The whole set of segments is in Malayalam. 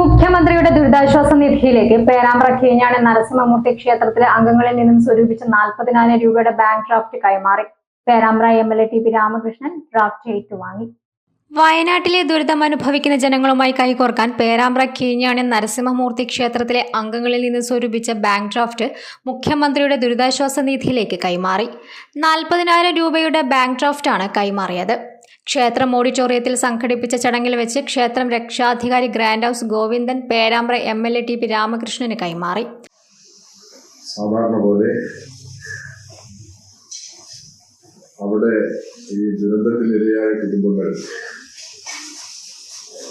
മുഖ്യമന്ത്രിയുടെ ദുരിതാശ്വാസ നിധിയിലേക്ക് പേരാമ്പ്ര കീഞ്ഞാണ് നരസിംഹമൂർത്തി ക്ഷേത്രത്തിലെ അംഗങ്ങളിൽ നിന്നും സ്വരൂപിച്ച നാൽപ്പതിനായിരം രൂപയുടെ ബാങ്ക് ഡ്രാഫ്റ്റ് കൈമാറി. Perambra M L A T P Ramakrishnan draft ഏറ്റുവാങ്ങി. വയനാട്ടിലെ ദുരിതം അനുഭവിക്കുന്ന ജനങ്ങളുമായി കൈകോർക്കാൻ പേരാമ്പ്ര കീഞ്ഞാണി നരസിംഹമൂർത്തി ക്ഷേത്രത്തിലെ അംഗങ്ങളിൽ നിന്ന് സ്വരൂപിച്ച ബാങ്ക് ഡ്രാഫ്റ്റ് മുഖ്യമന്ത്രിയുടെ ദുരിതാശ്വാസ നിധിയിലേക്ക് കൈമാറി. നാൽപ്പതിനായിരം രൂപയുടെ ബാങ്ക് ഡ്രാഫ്റ്റാണ് കൈമാറിയത്. ക്ഷേത്രം ഓഡിറ്റോറിയത്തിൽ സംഘടിപ്പിച്ച ചടങ്ങിൽ വെച്ച് ക്ഷേത്രം രക്ഷാധികാരി grand house Govindan Perambra M L A T P Ramakrishnan കൈമാറി. സാധാരണ പോലെ അവിടെ ഈ ദുരന്തത്തിനിരയായ കുടുംബങ്ങൾ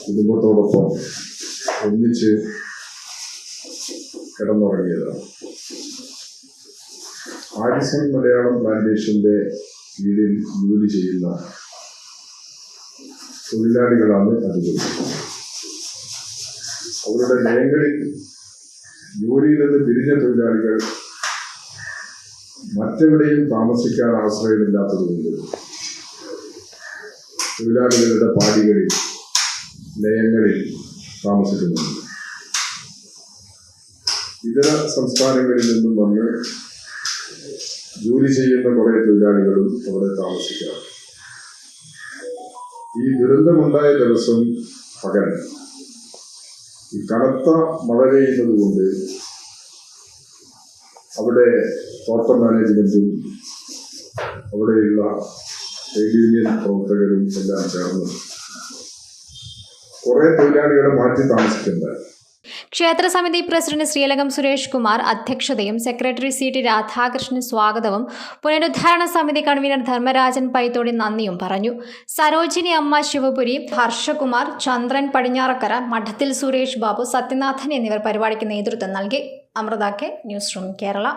കുടുംബത്തോടൊപ്പം ഒന്നിച്ച് കിടന്നുറങ്ങിയതാണ്. ആരിസൺ മലയാളം പ്ലാന്റേഷന്റെ കീഴിൽ ജോലി ചെയ്യുന്ന തൊഴിലാളികളാണ് അധികം അവരുടെ നയങ്ങളിൽ ജോലിയിൽ നിന്ന് പിരിഞ്ഞ തൊഴിലാളികൾ മറ്റെവിടെയും താമസിക്കാൻ ആശ്രയമില്ലാത്തതുകൊണ്ട് തൊഴിലാളികളുടെ പാടികളിൽ ലയങ്ങളിൽ താമസിക്കുന്നുണ്ട്. ഇതര സംസ്ഥാനങ്ങളിൽ നിന്നും വന്ന് ജോലി ചെയ്യുന്ന കുറേ തൊഴിലാളികളും അവിടെ താമസിക്കാം ഈ ദുരന്തമുണ്ടായ ദിവസം പകൽ ഈ കനത്ത മഴ പെയ്യുന്നത് കൊണ്ട് അവിടെ തോട്ടം മാനേജ്മെന്റും അവിടെയുള്ള ട്രേഡ് യൂണിയൻ പ്രവർത്തകരും എല്ലാം ചേർന്ന് കുറെ തൊഴിലാളികളെ മാറ്റി താമസിക്കുന്നത് ക്ഷേത്ര സമിതി പ്രസിഡന്റ് ശ്രീലകം സുരേഷ് കുമാർ അധ്യക്ഷതയും സെക്രട്ടറി സി ടി രാധാകൃഷ്ണൻ സ്വാഗതവും പുനരുദ്ധാരണ സമിതി കൺവീനർ ധർമ്മരാജൻ പൈത്തോടി നന്ദിയും പറഞ്ഞു. സരോജിനി അമ്മ ശിവപുരി ഹർഷകുമാർ ചന്ദ്രൻ പടിഞ്ഞാറക്കര മഠത്തിൽ സുരേഷ് ബാബു സത്യനാഥൻ എന്നിവർ പരിപാടിക്ക് നേതൃത്വം നൽകി. Amritha K news room Kerala.